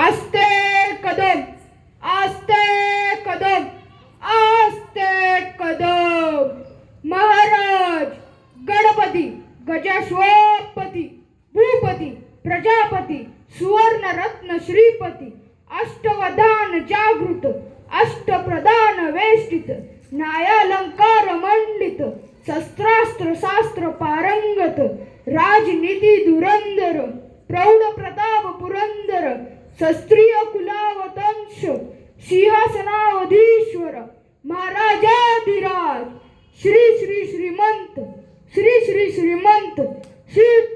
आस्ते कदम आस्ते कदम आस्ते कदम. महाराज गणपती गजाश्वपती भूपती प्रजापती सुवर्ण रत्न श्रीपती अष्टवधान जागृत अष्टप्रधान वेष्टित ಸಂಸ್ಕೃತಿ ಶಸ್ತ್ರಾಸ್ತ್ರ ಶಾಸ್ತ್ರ ಪಾರಂಗತ. ರಾಜನೀತಿ ದುರಂಧರ ಪ್ರೌಢ ಪ್ರತಾಪ ಪುರಂದರ. ಶಸ್ತ್ರೀಯ ಕುಲಾವತಂಶ. ಸಿಂಹಾಸನಾವಧೀಶ್ವರ. ಮಹಾರಾಜಾಧಿರಾಜ್. ಶ್ರೀ ಶ್ರೀ ಶ್ರೀಮಂತ. ಶ್ರೀ ಶ್ರೀ ಶ್ರೀಮಂತ. ಶ್ರೀ